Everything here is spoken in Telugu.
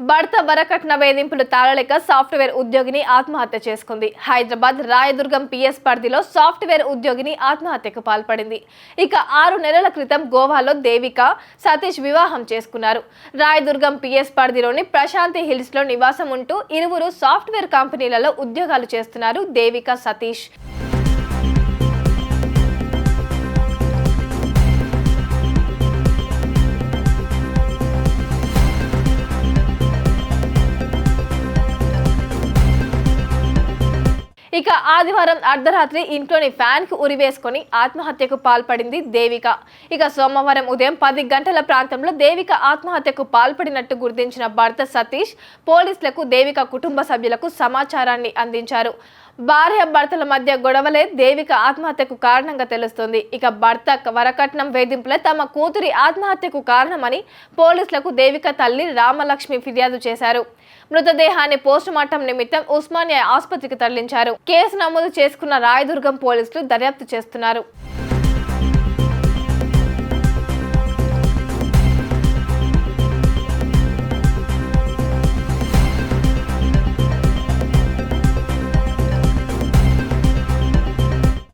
భర్త వరకట్న వేధింపులు తాళలేక సాఫ్ట్వేర్ ఉద్యోగిని ఆత్మహత్య చేసుకుంది. హైదరాబాద్ రాయదుర్గం పిఎస్ పరిధిలో సాఫ్ట్వేర్ ఉద్యోగిని ఆత్మహత్యకు పాల్పడింది. ఇక ఆరు నెలల క్రితం గోవాలో దేవిక సతీష్ వివాహం చేసుకున్నారు. రాయదుర్గం పిఎస్ పరిధిలోని ప్రశాంతి హిల్స్లో నివాసం ఉంటూ ఇరువురు సాఫ్ట్వేర్ కంపెనీలలో ఉద్యోగాలు చేస్తున్నారు దేవిక సతీష్. ఇక ఆదివారం అర్ధరాత్రి ఇంట్లోని ఫ్యాన్కు ఉరివేసుకొని ఆత్మహత్యకు పాల్పడింది దేవిక. ఇక సోమవారం ఉదయం పది గంటల ప్రాంతంలో దేవిక ఆత్మహత్యకు పాల్పడినట్టు గుర్తించిన భర్త సతీష్ పోలీసులకు దేవిక కుటుంబ సభ్యులకు సమాచారాన్ని అందించారు. భార్య భర్తల మధ్య గొడవలే దేవిక ఆత్మహత్యకు కారణంగా తెలుస్తుంది. ఇక భర్త వరకట్నం వేధింపులే తమ కూతురి ఆత్మహత్యకు కారణమని పోలీసులకు దేవిక తల్లి రామలక్ష్మి ఫిర్యాదు చేశారు. మృతదేహాన్ని పోస్టుమార్టం నిమిత్తం ఉస్మానియా ఆసుపత్రికి తరలించారు. కేసు నమోదు చేసుకున్న రాయదుర్గం పోలీసులు దర్యాప్తు చేస్తున్నారు.